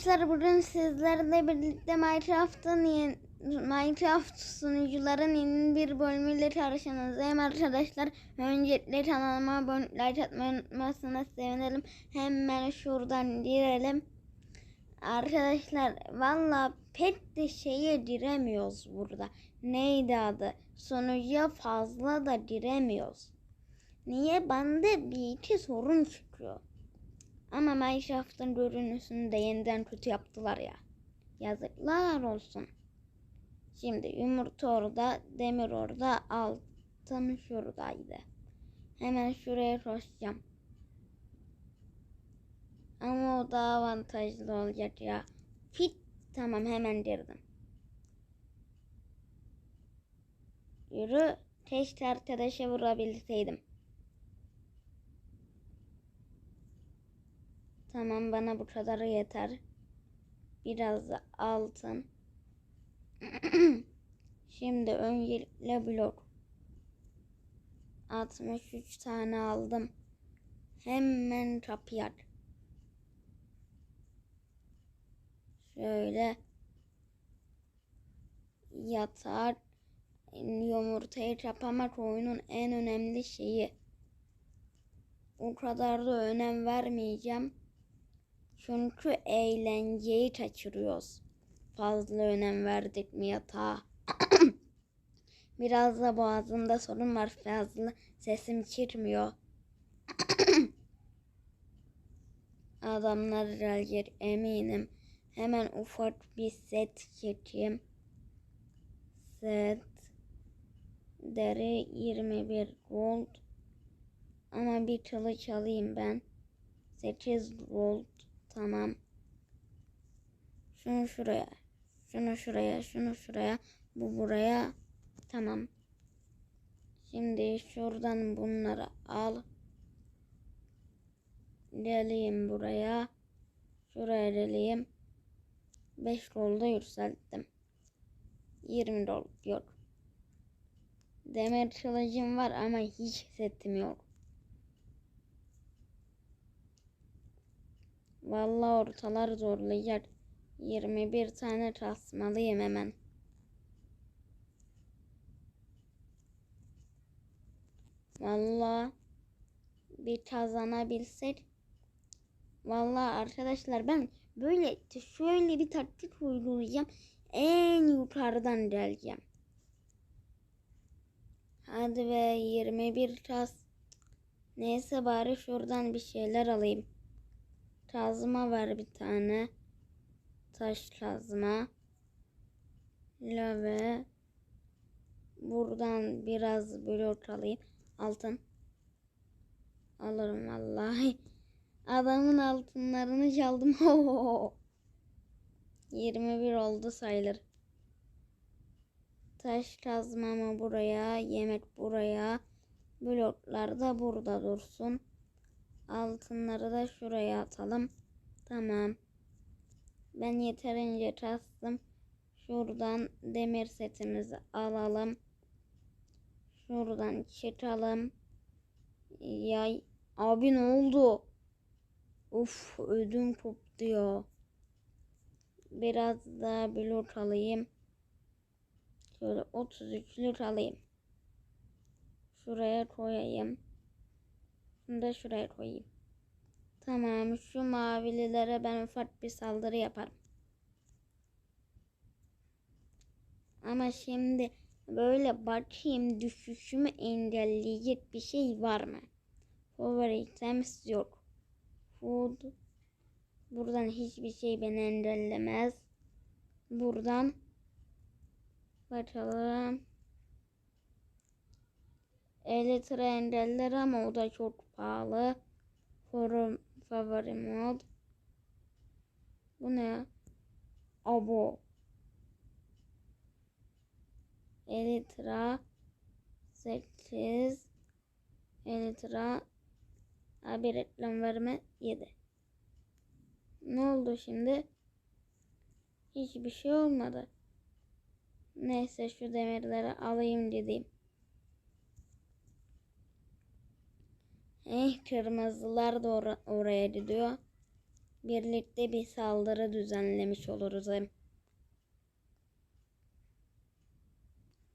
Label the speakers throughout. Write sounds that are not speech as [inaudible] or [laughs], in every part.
Speaker 1: Arkadaşlar bugün sizlerle birlikte Minecraft'ın Minecraft sunucuların yeni bir bölümüyle karşınızdayım arkadaşlar. Öncelikle kanalıma abone like atmayı unutmazsanız sevinirim. Hemen şuradan girelim. Arkadaşlar valla pek de şeye giremiyoruz burada. Neydi adı? Sunucuya fazla da giremiyoruz. Niye? Bende bir iki sorun çıkıyor. Ama Minecraft'ın görünüşünü de yeniden kötü yaptılar ya. Yazıklar olsun. Şimdi yumurta orada, demir orada, altın şuradaydı. Hemen şuraya koşacağım. Ama o daha avantajlı olacak ya. Fit tamam hemen girdim. Yürü. Keşke arkadaşa vurabilseydim. Tamam bana bu kadarı yeter. Biraz da altın. [clears throat] Şimdi öncelikle blok. 63 tane aldım. Hemen kapıyı aç. Şöyle yatar yumurtayı kapamak oyunun en önemli şeyi. O kadar da önem vermeyeceğim. Çünkü eğlenceyi kaçırıyoruz. Fazla önem verdik mi yatağa? [clears throat] Biraz da boğazımda sorun var fazla. Sesim çıkmıyor. [clears throat] Adamlar gelecek eminim. Hemen ufak bir set çekeyim. Set. Deri 21 gold. Ama bir kılıç alayım ben. 8 gold. Tamam. Şunu şuraya. Şunu şuraya. Şunu şuraya. Bu buraya. Tamam. Şimdi şuradan bunları al. Geleyim buraya. Şuraya geleyim. 5 golda yükselttim. 20 gold yok. Demir kılıcım var ama hiç setim. Vallahi ortalar zorlayacak. 21 tane kasmalıyım hemen. Vallahi bir kazanabilsek. Vallahi arkadaşlar ben böyle şöyle bir taktik uygulayacağım. En yukarıdan geleceğim. Hadi be 21 kas. Neyse bari şuradan bir şeyler alayım. Kazma var bir tane. Taş kazma. Lave. Buradan biraz blok alayım. Altın. Alırım vallahi. Adamın altınlarını çaldım. [laughs] 21 oldu sayılır. Taş kazmamı buraya, yemek buraya. Bloklar da burada dursun. Altınları da şuraya atalım. Tamam. Ben yeterince kastım. Şuradan demir setimizi alalım. Şuradan çıkalım. Yay. Abi ne oldu? Uf ödüm koptu ya. Biraz daha blok alayım. Şöyle 33'lük alayım. Şuraya koyayım. Şunu da şuraya koyayım. Tamam şu mavililere ben ufak bir saldırı yaparım. Ama şimdi böyle bakayım düşüşümü engelleyecek bir şey var mı? Favorites yok. Food. Buradan hiçbir şey beni engellemez. Buradan bakalım. Elytra engeller ama o da çok pahalı. Forum favori mod. Bu ne? Abo. Elytra 8 Elytra Abi reklam verme 7 Ne oldu şimdi? Hiçbir şey olmadı. Neyse şu demirleri alayım dedim. Eh kırmızılar da or oraya gidiyor. birlikte bir saldırı düzenlemiş oluruz hem.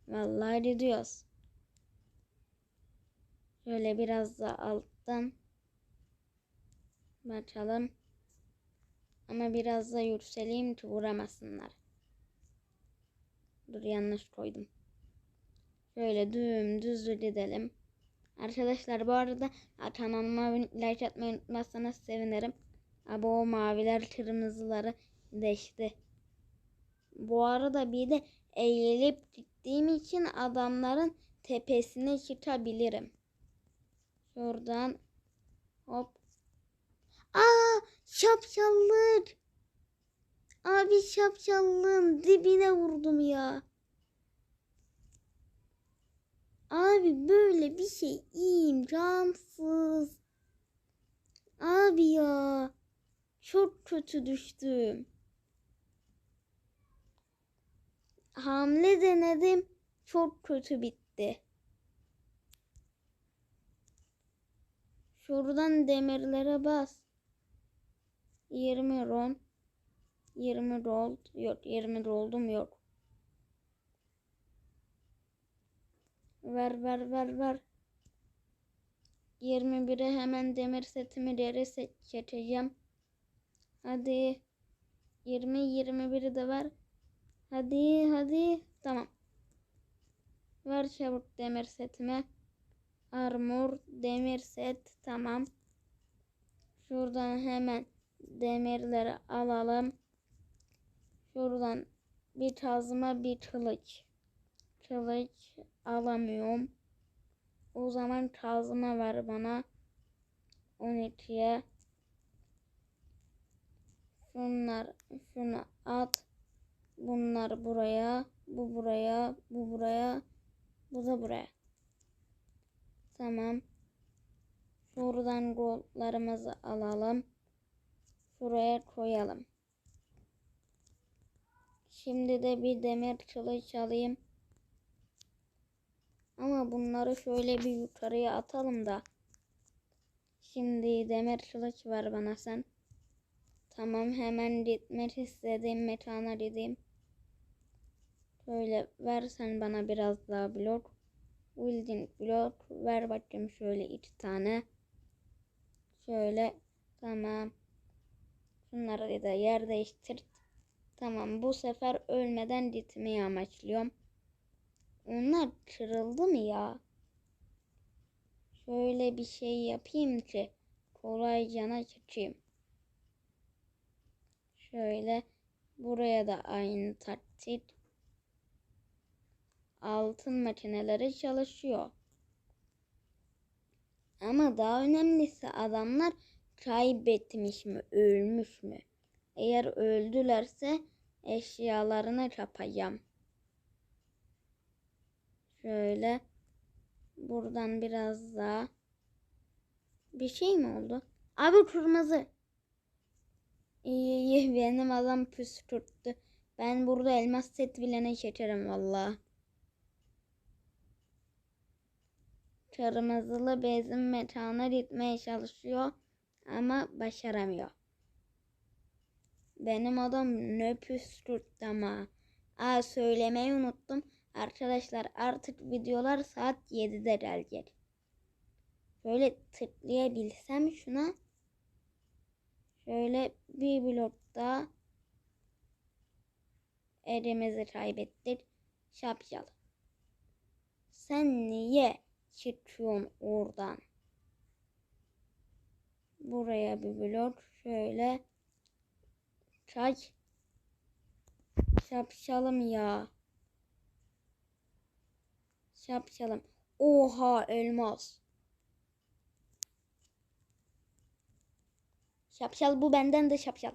Speaker 1: Vallahi gidiyoruz. Şöyle biraz da alttan bakalım. Ama biraz da yükseleyim ki vuramasınlar. Dur yanlış koydum. Şöyle dümdüz gidelim. Arkadaşlar bu arada kanalıma like atmayı unutmazsanız sevinirim. Abi o maviler kırmızıları değişti. Bu arada bir de eğilip gittiğim için adamların tepesine çıkabilirim. Şuradan hop. Aa şapşallık. Abi şapşallığın dibine vurdum ya. Abi böyle bir şey imkansız. Abi ya. Çok kötü düştüm. Hamle denedim. Çok kötü bitti. Şuradan demirlere bas. 20 ron. 20 gold. Yok 20 gold'um yok. Ver ver ver ver. 21'e hemen demir setimi geri seçeceğim. Hadi. 20 21'i de ver. Hadi hadi. Tamam. Ver çabuk demir setime. Armor demir set tamam. Şuradan hemen demirleri alalım. Şuradan bir kazma bir kılıç. Kılıç alamıyorum. O zaman kazma ver bana. 12'ye. Şunlar şunu at. Bunlar buraya. Bu buraya. Bu buraya. Bu da buraya. Tamam. Şuradan goldlarımızı alalım. Şuraya koyalım. Şimdi de bir demir kılıç alayım. Ama bunları şöyle bir yukarıya atalım da. Şimdi demir kılıç ver bana sen. Tamam hemen gitmek istediğim mekana gideyim. Şöyle versen bana biraz daha blok. Building blok ver bakayım şöyle iki tane. Şöyle tamam. Şunları da yer değiştir. Tamam bu sefer ölmeden gitmeyi amaçlıyorum. Onlar kırıldı mı ya? Şöyle bir şey yapayım ki kolaycana çıkayım. Şöyle buraya da aynı taktik. Altın makineleri çalışıyor. Ama daha önemlisi adamlar kaybetmiş mi, ölmüş mü? Eğer öldülerse eşyalarını kapayacağım. Şöyle buradan biraz daha bir şey mi oldu? Abi kırmızı. İyi iyi [laughs] benim adam püskürttü. Ben burada elmas set bilene çekerim valla. Kırmızılı bezim metana gitmeye çalışıyor ama başaramıyor. Benim adam ne püskürttü ama. Aa söylemeyi unuttum. Arkadaşlar artık videolar saat 7'de gelecek. Şöyle tıklayabilsem şuna. Şöyle bir blokta elimizi kaybettik. Şapşal. Sen niye çıkıyorsun oradan? Buraya bir blok şöyle. Kaç. Şapşalım ya. Şapşalım. Oha elmas. Şapşal bu benden de şapşal.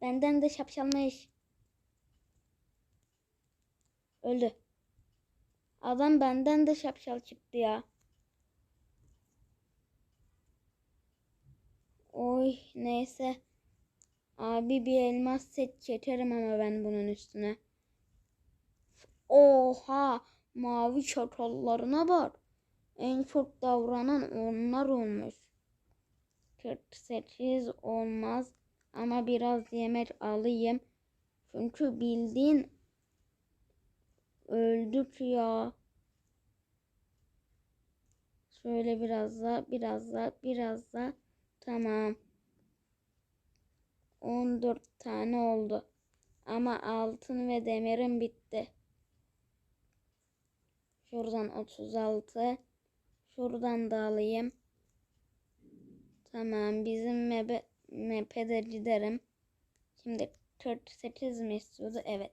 Speaker 1: Benden de şapşalmış. Öldü. Adam benden de şapşal çıktı ya. Oy neyse. Abi bir elmas set çekerim ama ben bunun üstüne. Oha mavi çatallarına bak. En çok davranan onlar olmuş. 48 olmaz ama biraz yemek alayım. Çünkü bildiğin öldük ya. Şöyle biraz da, biraz da, biraz da. Tamam. 14 tane oldu. Ama altın ve demirim bitti. Şuradan 36. Şuradan da alayım. Tamam bizim mebe, mepe de giderim. Şimdi 48 mi istiyordu? Evet.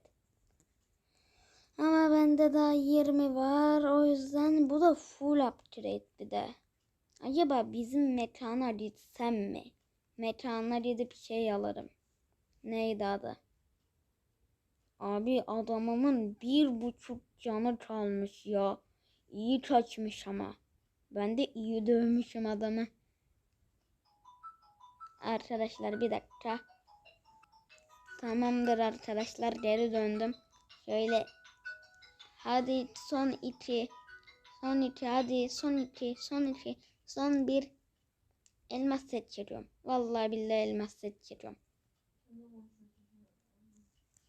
Speaker 1: Ama bende daha 20 var. O yüzden bu da full upgrade bir de. Acaba bizim mekana gitsem mi? Mekana gidip şey alırım. Neydi adı? Abi adamımın bir buçuk canı kalmış ya. İyi kaçmış ama. Ben de iyi dövmüşüm adamı. Arkadaşlar bir dakika. Tamamdır arkadaşlar geri döndüm. Şöyle. Hadi son iki. Son iki hadi son iki. Son iki. Son bir. Elmas seçiyorum. Vallahi billahi elmas seçiyorum.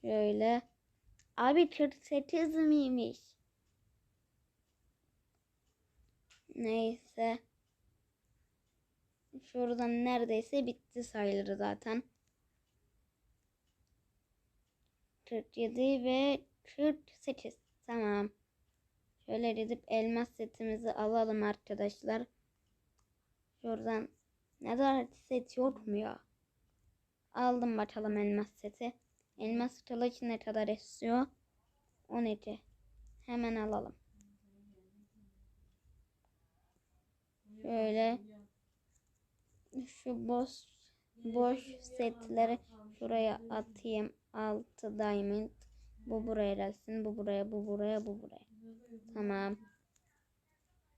Speaker 1: Şöyle. Abi 48 miymiş? Neyse. Şuradan neredeyse bitti sayılır zaten. 47 ve 48. Tamam. Şöyle gidip elmas setimizi alalım arkadaşlar. Şuradan ne kadar set yok mu ya? Aldım bakalım elmas seti. Elmas kılıç ne kadar istiyor? 12. Hemen alalım. Şöyle şu boş boş setleri şuraya atayım. 6 diamond. Bu buraya gelsin. Bu buraya, bu buraya, bu buraya. Tamam.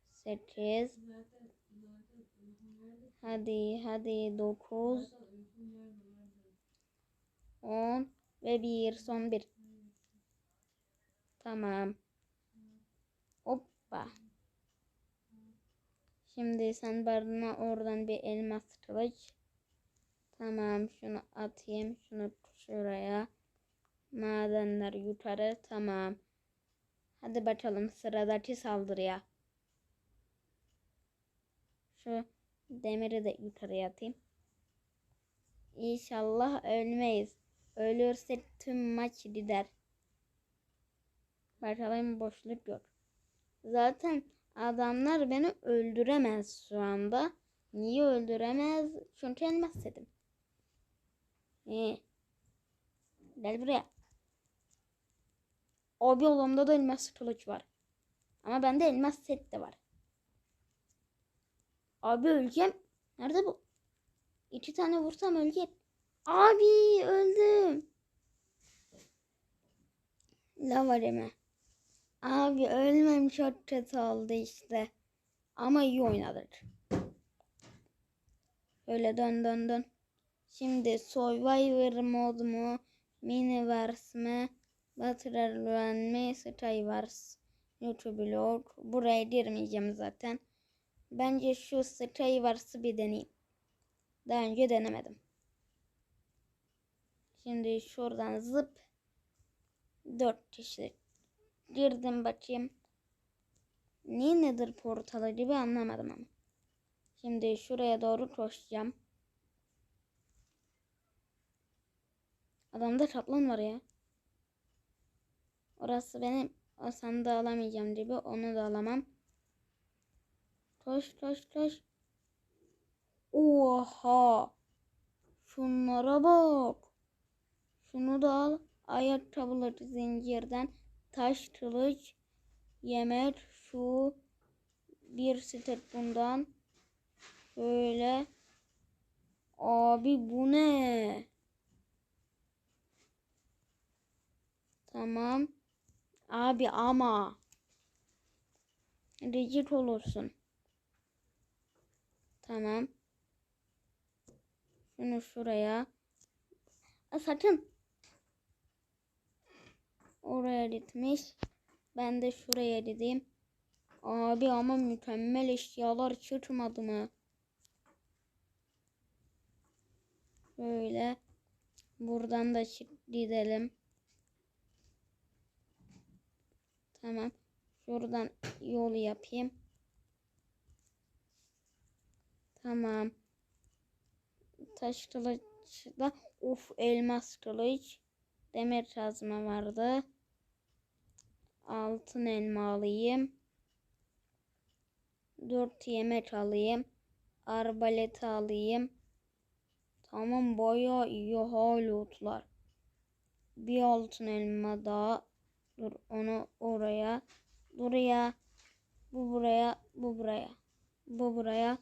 Speaker 1: 8 Hadi hadi 9 10 ve 1 son 1 Tamam. Hoppa. Şimdi sen bana oradan bir elmas kılıç. Tamam şunu atayım. Şunu şuraya. Madenler yukarı. Tamam. Hadi bakalım sıradaki saldırıya. Şu demiri de yukarıya atayım. İnşallah ölmeyiz. Ölürsek tüm maç gider. Bakalım boşluk yok. Zaten adamlar beni öldüremez şu anda. Niye öldüremez? Çünkü elmas dedim. Ee, gel buraya. Abi olamda da elmas kılıç var. Ama bende elmas set de var. Abi öleceğim. Nerede bu? İki tane vursam öleceğim. Abi öldüm. Lava deme. Abi ölmem çok kötü oldu işte. Ama iyi oynadık. Öyle dön dön dön. Şimdi Survivor mod mu? Miniverse mi? Battle Royale mi? Skywars. YouTube blog. Buraya girmeyeceğim zaten. Bence şu Skywars'ı bir deneyeyim. Daha önce denemedim. Şimdi şuradan zıp. Dört kişilik. Girdim bakayım. Niye nedir portalı gibi anlamadım ama. Şimdi şuraya doğru koşacağım. Adamda kaplan var ya. Orası benim. O sandığı alamayacağım gibi. Onu da alamam. Koş koş koş. Oha. Şunlara bak. Şunu da al. Ayakkabıları zincirden. Taş kılıç. Yemek. Şu. Bir set bundan. Şöyle. Abi bu ne? Tamam. Abi ama. Recit olursun. Tamam. Şunu şuraya. A, sakın. Oraya gitmiş. Ben de şuraya gideyim. Abi ama mükemmel eşyalar çıkmadı mı? Böyle buradan da gidelim. Tamam. Şuradan yol yapayım. Tamam. Taş kılıçla uf elmas kılıç. Demir kazma vardı. Altın elma alayım. Dört yemek alayım. Arbalet alayım. Tamam bayağı iyi halotlar. Bir altın elma daha. Dur onu oraya. Buraya. Bu buraya. Bu buraya. Bu buraya.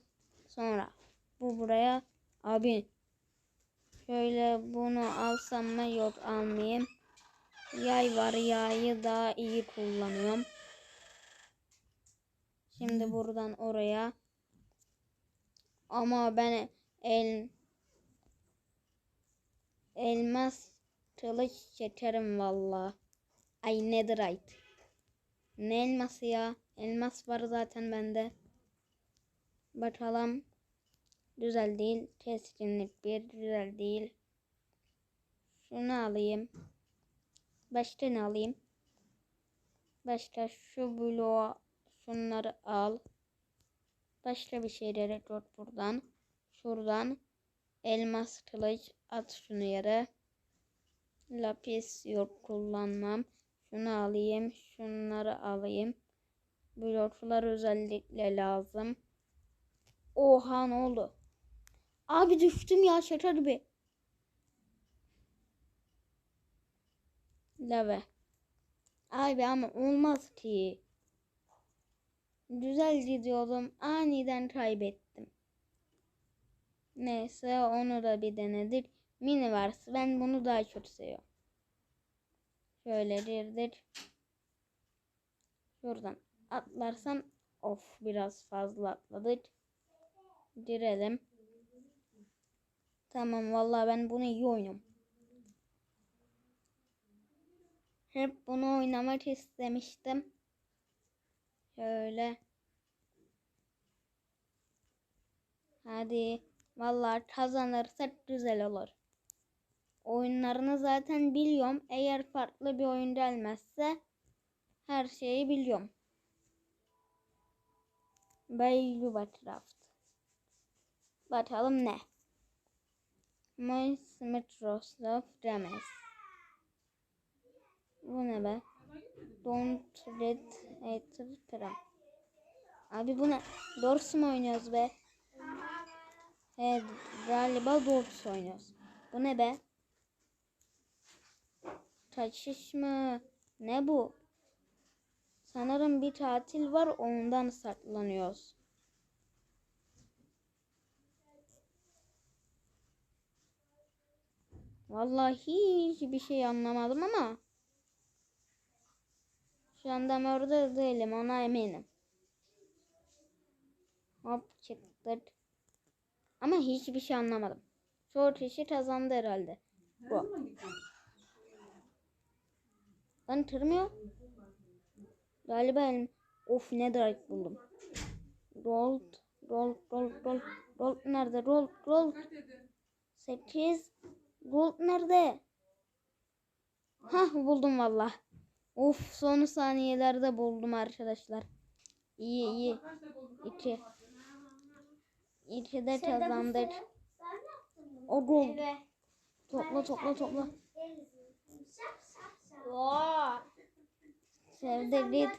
Speaker 1: Sonra. Bu buraya. Abi. Şöyle bunu alsam mı? Yok almayayım. Yay var. Yayı daha iyi kullanıyorum. Şimdi buradan oraya. Ama ben el elmas kılıç çekerim valla. Ay netherite. Ne elması ya? Elmas var zaten bende. Bakalım. Güzel değil. Keskinlik bir güzel değil. Şunu alayım. Başka ne alayım? Başka şu bloğu şunları al. Başka bir şeylere yok buradan. Şuradan elmas kılıç at şunu yere. Lapis yok kullanmam. Şunu alayım. Şunları alayım. Bloklar özellikle lazım. Oha ne oldu? Abi düştüm ya şaka gibi. Lave. Abi ama olmaz ki. Güzel gidiyordum. Aniden kaybettim. Neyse onu da bir denedik. Mini varsa ben bunu daha çok seviyorum. Şöyle girdik. Şuradan atlarsam of biraz fazla atladık. Girelim. Tamam vallahi ben bunu iyi oynuyorum. Hep bunu oynamak istemiştim. Şöyle. Hadi. Vallahi kazanırsak güzel olur. Oyunlarını zaten biliyorum. Eğer farklı bir oyun gelmezse her şeyi biliyorum. Baylubatraft. Bakalım ne? Mois Mitroslav Remes. Bu ne be? Don't let hater pram. Abi bu ne? Dors mu oynuyoruz be? He galiba Dors oynuyoruz. Bu ne be? Kaçış mı? Ne bu? Sanırım bir tatil var ondan saklanıyoruz. Vallahi hiçbir şey anlamadım ama şu anda orada değilim ona eminim. Hop çıktık. Ama hiçbir şey anlamadım. Çoğu kişi kazandı herhalde. Bu. Lan tırmıyor. Galiba elim. Of ne direkt buldum. Gold. Gold. Gold. Gold. Gold nerede? Gold. Gold. 8. Gold nerede? Hah buldum valla. Of son saniyelerde buldum arkadaşlar. İyi iyi. İki. İki de kazandık. O gold. Topla topla topla. Sevdik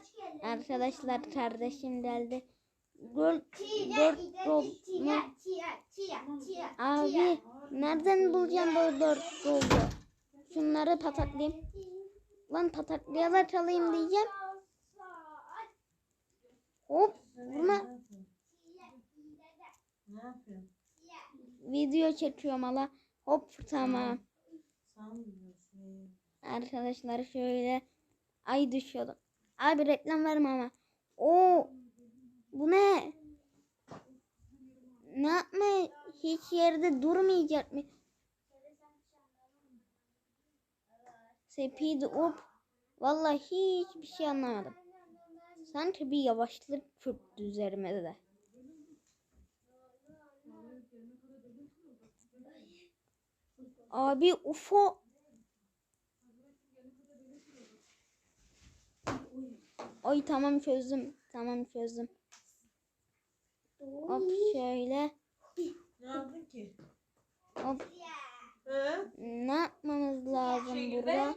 Speaker 1: arkadaşlar kardeşim geldi. Gold, dört gold mu? Abi nereden bulacağım bu dört goldu? Şunları pataklayayım. Lan pataklayarak alayım diyeceğim. Hop vurma. Video çekiyorum hala. Hop tamam. Arkadaşlar şöyle ay düşüyordum. Abi reklam verme ama. Oo bu ne? Ne yapma? Hiç yerde durmayacak mı? Speed up. Vallahi hiçbir şey anlamadım. Sanki bir yavaşlık çöktü üzerime de. Abi UFO. Ay tamam çözdüm. Tamam çözdüm. Hop şöyle.
Speaker 2: Ne yaptın ki?
Speaker 1: Hop. Ne yapmamız lazım
Speaker 2: Şekilde.
Speaker 1: burada?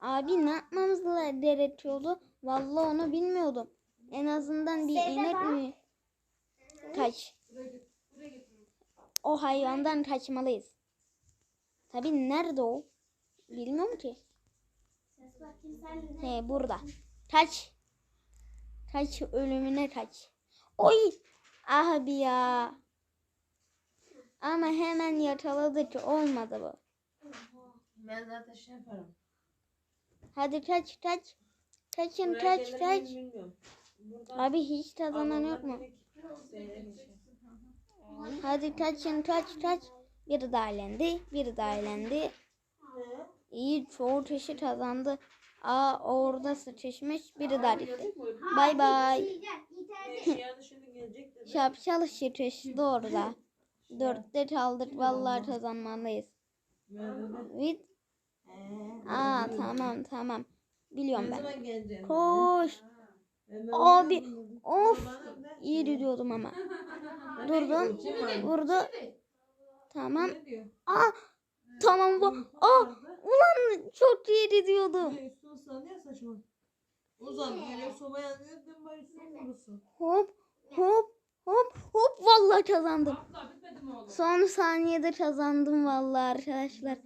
Speaker 1: Abi ne yapmamız gerekiyordu? Vallahi onu bilmiyordum. En azından bir inek mi? Kaç. O hayvandan kaçmalıyız. Tabii nerede o? Bilmiyorum ki. He burada. Kaç. Kaç ölümüne kaç. Oy. Abi ya. Ama hemen yakaladık. Olmadı bu.
Speaker 2: Ben zaten şey yaparım.
Speaker 1: Hadi kaç kaç. Kaçın
Speaker 2: Buraya
Speaker 1: kaç kaç. Abi hiç kazanan yok mu? Hadi kaçın kaç kaç. Biri daha elendi. Biri daha elendi. İyi çoğu kişi kazandı. Aa orada sıçışmış. Biri daha gitti. Bay bay.
Speaker 2: Dedi.
Speaker 1: Şapşal sıçıştı orada. Dörtte kaldık. Vallahi kazanmalıyız. Vit.
Speaker 2: He.
Speaker 1: Aa tamam tamam. Biliyorum ben. Koş. Abi, Of. İyi gidiyordum ama. [laughs] Durdum. Vurdu. Tamam. Aa tamam bu. Aa ulan çok iyi
Speaker 2: saçma. Uzan soba yanıyor.
Speaker 1: Hop hop hop hop vallahi kazandım. Son saniyede kazandım vallahi arkadaşlar.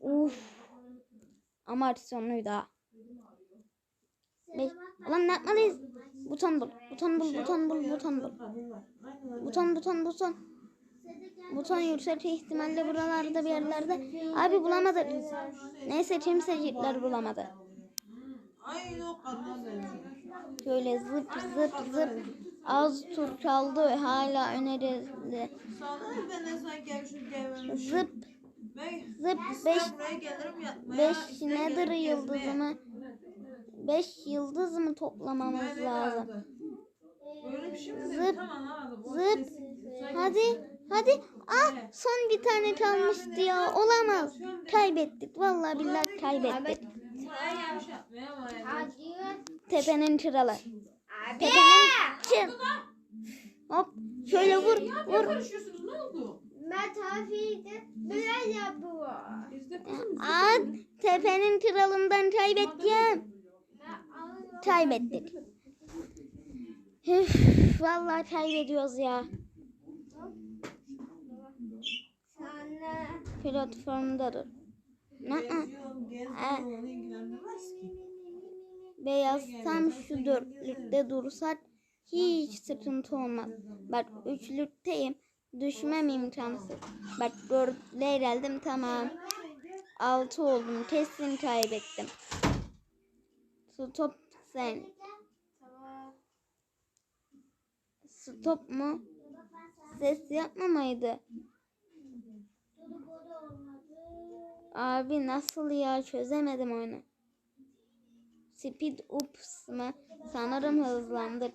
Speaker 1: Uf. Ama sonuydu ha. Beş. Ulan ne yapmalıyız? Buton bul. Buton bul. Buton bul. Buton bul. Buton buton buton. Buton yüksek ihtimalle buralarda bir yerlerde. Abi bulamadık. Neyse kimsecikler bulamadı. Şöyle zıp zıp zıp. Az tur kaldı hala
Speaker 2: zaman gelmişim gelmemişim.
Speaker 1: Zıp zıp
Speaker 2: ister
Speaker 1: 5
Speaker 2: buraya gelirim yatmaya.
Speaker 1: 5
Speaker 2: ister
Speaker 1: nedir yıldızımı? 5 yıldız mı toplamamız lazım?
Speaker 2: şey mi?
Speaker 1: Zıp, zıp. Hadi hadi. Ah son bir tane kalmıştı ya. Olamaz. Kaybettik. Vallahi billahi kaybettik. Tepenin kralı. Tepenin çın. Hop şöyle vur vur.
Speaker 2: Konuşuyorsunuz ne oldu?
Speaker 3: Ben tafiydi. Böyle yapıyor.
Speaker 1: Aa, tepenin kralından kaybedeceğim. Kaybettik. Üf, vallahi kaybediyoruz ya.
Speaker 3: Sana.
Speaker 1: Platformda Beyaz tam şu dörtlükte dursak hiç sıkıntı olmaz. Bak üçlükteyim. Düşmem imkansız. Bak dörtle geldim tamam. Altı oldum. Kesin kaybettim. Stop sen. Stop mu? Ses yapmamaydı. Abi nasıl ya çözemedim oyunu. Speed ups mı? Sanırım hızlandır.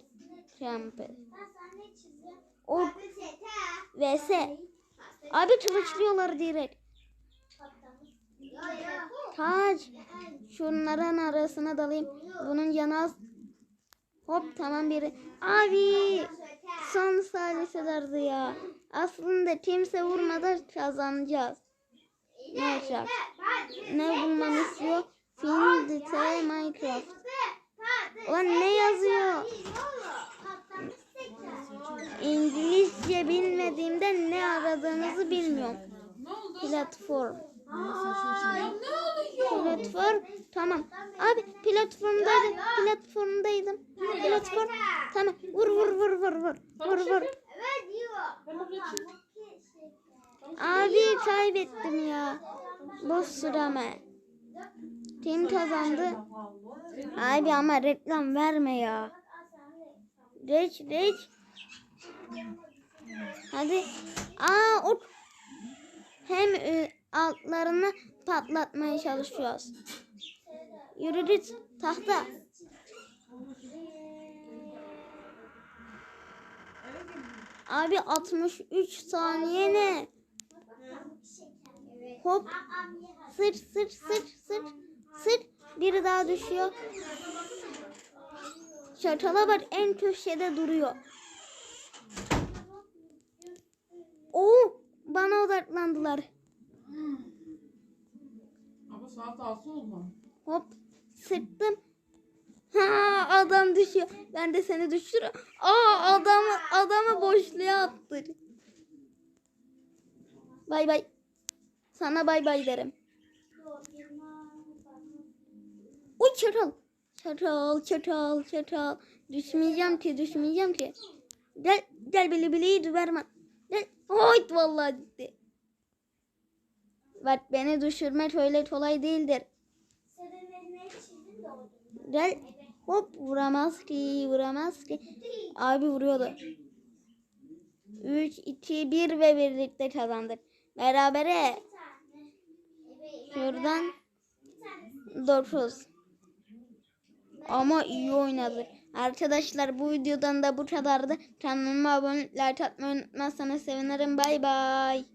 Speaker 1: Trumpet. O vs. Abi kılıçlıyorlar direkt. Kaç. Şunların arasına dalayım. Bunun canı az. Hop tamam biri. Abi. Son saliselerdi ya. Aslında kimse vurmadan kazanacağız. Ne yapacak? Ne bulmamı istiyor? Find the Minecraft. Ulan ne yazıyor? İngilizce bilmediğimden ne aradığınızı bilmiyorum. Platform. Platform. Tamam. Abi platformdaydım. Platformdaydım. Platform. Tamam. Vur vur vur vur vur. Vur vur.
Speaker 3: Evet diyor.
Speaker 1: Abi kaybettim ya. Boş süreme. Tim kazandı. Abi ama reklam verme ya. Geç geç. Hadi. Aa o hem e, altlarını patlatmaya çalışıyoruz. Yürü git tahta. Abi 63 saniye ne? Hop. Sır sır sır sır. Sır. Biri daha düşüyor. Çatala bak en köşede duruyor. Oo, bana odaklandılar.
Speaker 2: Ama saat altı oldu.
Speaker 1: Hop sıktım. Ha adam düşüyor. Ben de seni düşürüyorum. Aa adamı adamı boşluğa attı. Bay bay. Sana bay bay derim. Uy çatal. Çatal çatal çatal. Düşmeyeceğim ki düşmeyeceğim ki. Gel gel bili bili düvermen. Gel. Hoyt vallahi gitti. Bak beni düşürmek öyle kolay değildir. Gel. Hop vuramaz ki vuramaz ki. Abi vuruyordu. 3, 2, 1 ve birlikte kazandık. Berabere. Şuradan 9. Ama iyi oynadı. Arkadaşlar bu videodan da bu kadardı. Kanalıma abone like atmayı unutmazsanız sevinirim. Bay bay.